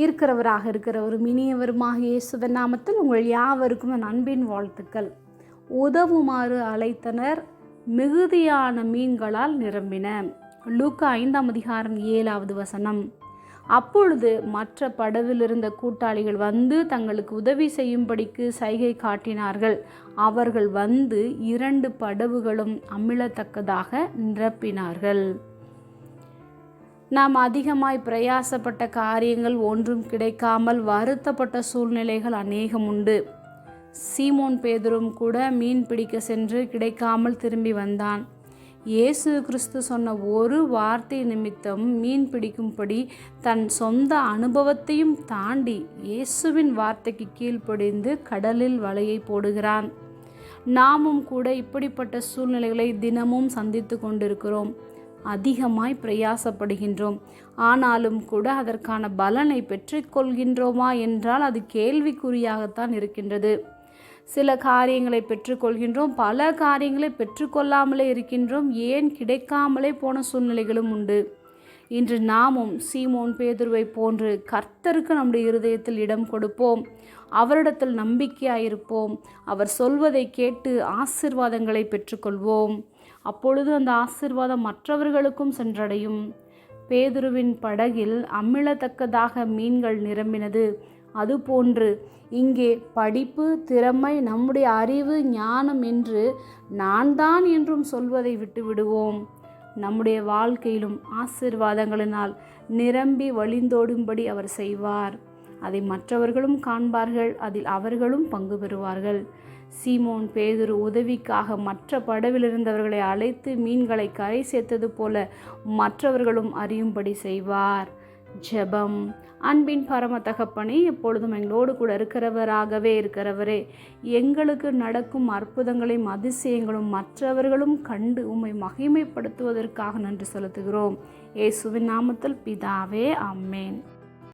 இருக்கிறவராக இருக்கிற ஒரு மினியவருமாக இயேசுவன் நாமத்தில் உங்கள் யாவருக்கும் என் அன்பின் வாழ்த்துக்கள். உதவுமாறு அழைத்தனர் மிகுதியான மீன்களால் நிரம்பின. லூக்கா ஐந்தாம் அதிகாரம் ஏழாவது வசனம். அப்பொழுது மற்ற படவில் இருந்த கூட்டாளிகள் வந்து தங்களுக்கு உதவி செய்யும்படிக்கு சைகை காட்டினார்கள். அவர்கள் வந்து இரண்டு படவுகளும் அமிழத்தக்கதாக நிரப்பினார்கள். நாம் அதிகமாய் பிரயாசப்பட்ட காரியங்கள் ஒன்றும் கிடைக்காமல் வருத்தப்பட்ட சூழ்நிலைகள் அநேகம் உண்டு. சீமோன் பேதரும் கூட மீன் பிடிக்க சென்று கிடைக்காமல் திரும்பி வந்தான். இயேசு கிறிஸ்து சொன்ன ஒரு வார்த்தை நிமித்தம் மீன் பிடிக்கும்படி தன் சொந்த அனுபவத்தையும் தாண்டி இயேசுவின் வார்த்தைக்கு கீழ்ப்படிந்து கடலில் வலையை போடுகிறான். நாமும் கூட இப்படிப்பட்ட சூழ்நிலைகளை தினமும் சந்தித்து கொண்டிருக்கிறோம். அதிகமாய் பிரயாசப்படுகின்றோம். ஆனாலும் கூட அதற்கான பலனை பெற்றுக்கொள்கின்றோமா என்றால் அது கேள்விக்குறியாகத்தான் இருக்கின்றது. சில காரியங்களை பெற்றுக்கொள்கின்றோம் பல காரியங்களை பெற்றுக்கொள்ளாமலே இருக்கின்றோம் ஏன் கிடைக்காமலே போன சூழ்நிலைகளும் உண்டு. இன்று நாமும் சீமோன் பேதுருவை போன்று கர்த்தருக்கு நம்முடைய இருதயத்தில் இடம் கொடுப்போம். அவரிடத்தில் நம்பிக்கையாயிருப்போம். அவர் சொல்வதை கேட்டு ஆசிர்வாதங்களை பெற்றுக்கொள்வோம். அப்பொழுது அந்த ஆசிர்வாதம் மற்றவர்களுக்கும் சென்றடையும். பேதுருவின் படகில் அமிழத்தக்கதாக மீன்கள் நிரம்பினது. அதுபோன்று இங்கே படிப்பு திறமை நம்முடைய அறிவு ஞானம் என்று நான் தான் என்றும் சொல்வதை விட்டுவிடுவோம். நம்முடைய வாழ்க்கையிலும் ஆசிர்வாதங்களினால் நிரம்பி வழிந்தோடும்படி அவர் செய்வார். அதை மற்றவர்களும் காண்பார்கள் அதில் அவர்களும் பங்கு பெறுவார்கள். சீமோன் பேதுரு உதவிக்காக மற்ற படவில் இருந்தவர்களை அழைத்து மீன்களை கரை சேர்த்தது போல மற்றவர்களும் அறியும்படி செய்வார். ஜெபம் அன்பின் பரம தகப்பனே எப்பொழுதும் எங்களோடு கூட இருக்கிறவராகவே இருக்கிறவரே எங்களுக்கு நடக்கும் அற்புதங்களையும் அதிசயங்களும் மற்றவர்களும் கண்டு உம்மை மகிமைப்படுத்துவதற்காக நன்றி செலுத்துகிறோம். இயேசுவின் நாமத்தில் பிதாவே அம்மேன்